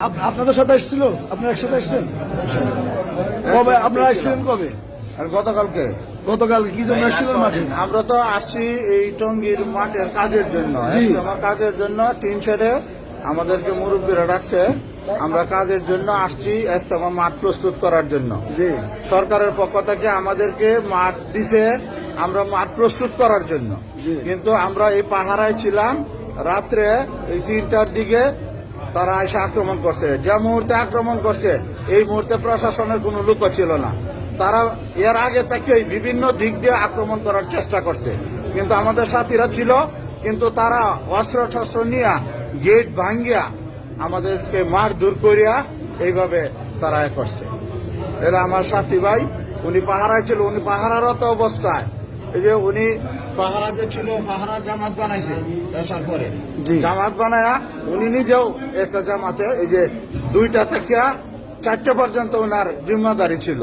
Up- আপনাদের সাথে এসেছিল? আপনারা একসাথে এসেছেন? কবে? আপনারা এসেছিলেন কবে? আর গতকালকে। গতকাল কি জন্য এসেছিলেন মাঠে? আমরা তো আসছি এই টঙ্গীর মাঠের কাজের জন্য। ইজতেমা কাজের জন্য তিন ছেড়ে আমাদেরকে মুরব্বীরা ডাকছে। আমরা কাজের জন্য আসছি ইজতেমা মাঠ প্রস্তুত করার জন্য। সরকারের পক্ষ থেকে আমাদেরকে মাঠ দিছে আমরা মাঠ প্রস্তুত করার জন্য। কিন্তু আমরা এই পাহারায় ছিলাম রাত্রে এই তিনটার দিকে তারা এসে আক্রমণ করছে। যে মুহূর্তে আক্রমণ করছে, এই মুহূর্তে প্রশাসনের কোনো লোক ছিল না। তারা এর আগে থেকে বিভিন্ন দিক দিয়ে আক্রমণ করার চেষ্টা করছে। কিন্তু আমাদের সাথীরা ছিল, কিন্তু তারা অস্ত্র শস্ত্র নিয়ে গেট ভাঙ্গিয়া আমাদেরকে মার দূর করিয়া এইভাবে তারা করছে। এরা আমার সাথী ভাই, উনি পাহারায় ছিল, উনি পাহারারত অবস্থায়। এই যে উনি পাহারা যে ছিল পাহারার জামাত বানাইছে আসার পরে। জামাত বানায়া উনি নিজেও একটা জামাতে এই যে দুইটা থেকে চারটে পর্যন্ত ওনার জিম্মাদারি ছিল।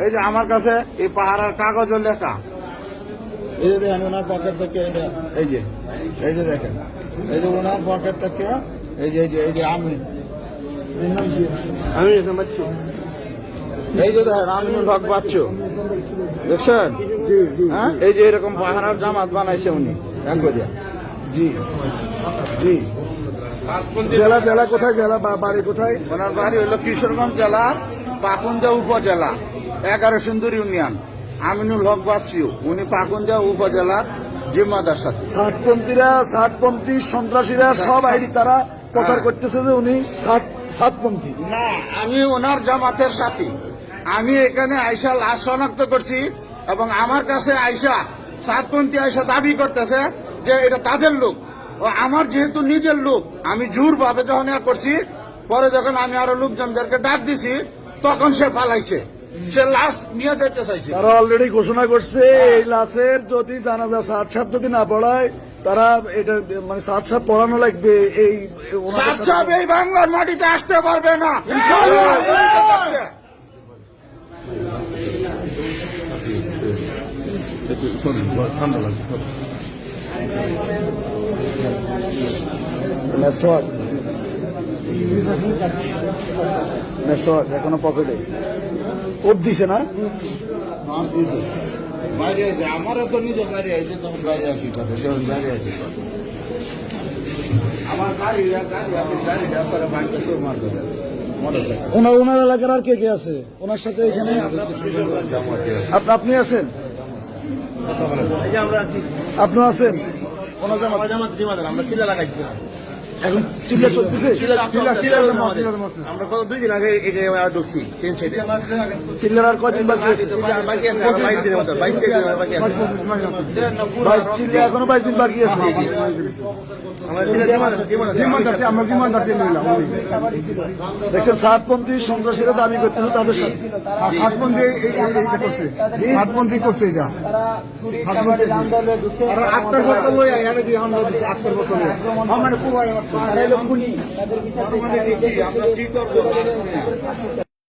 এই যে আমার কাছে এই পাহারার কাগজও লেখা। এই যে দেখেন ওনার পকেট থেকে এই যে- এই যে এই যে দেখেন এই যে ওনার পকেট থেকে এই যে এই যে এই যে আমি। আমি এই যে দেখেন আমিনুল হক বাচ্চু দেখছেন? হ্যাঁ? এই যে এরকম পাহারার জামাত বানাইছে উনি জি জি। জেলা জেলা কোথায় জেলা বাড়ি কোথায়? ওনার বাড়ি হলো কিশোরগঞ্জ জেলার পাকুন্দা উপজেলা এগারো সুন্দর ইউনিয়ন আমিনুল হক বাচ্চিউ উনি পাকুন্দা উপজেলার জিম্মাদার সাথে। সাতপন্থীরা সাতপন্থী সন্ত্রাসীরা সব আইডি তারা প্রচার করতেছে যে উনি সাত সাতপন্থী। না আমি ওনার জামাতের সাথী। আমি এখানে আইসা লাশ শনাক্ত করছি এবং আমার কাছে আয়সা সাতপন্থী আয়সা দাবি করতেছে যে এটা তাদের লোক। ও আমার যেহেতু নিজের লোক আমি জোর ভাবে যখন করছি পরে যখন আমি আরও লোকজনদেরকে ডাক দিছি তখন সে পালাইছে। সে লাশ নিয়ে যেতে চাইছে। তারা অলরেডি ঘোষণা করছে এই লাশের যদি জানাজা সাত সাত যদি না পড়ায় তারা এটা মানে সাত সাত পড়ানো লাগবে এই সাত এই বাংলার মাটিতে আসতে পারবে না। মেসওয়াক মেসওয়াক এখনও পকেটে ওর দিছে না বাইরে আছে আমারও তো নিজে বাইরে আছে তুমি বাইরে আছি কথা যখন আছি আমার গাড়ি গাড়ি আছে গাড়িটা করে বাইকে ওনার ওনার এলাকার আর কে কে আছে? ওনার সাথে এখানে আপ- আপনি আছেন? আপনি আছেন? ওনার জামাত। আমরা চিল্লা লাগাইছি এখন চিল্লা চলতেছে। আমরা কত দুই দিন আগে এটা ঢুকছি ট্রেন সাইডে। চিল্লার আর কয়দিন বাকি আছে? আর চিল্লা এখনও বাইশ দিন বাকি আছে। দেখছেন সাতপন্থী সন্ত্রাসীরা দাবি করতেছে তাদের সাথে। হাতপন্থী করছে। এটা। আর লই আরে আক্তার বোতল লই আমার কুবাই আমার সারা মানে কি আমরা কি করব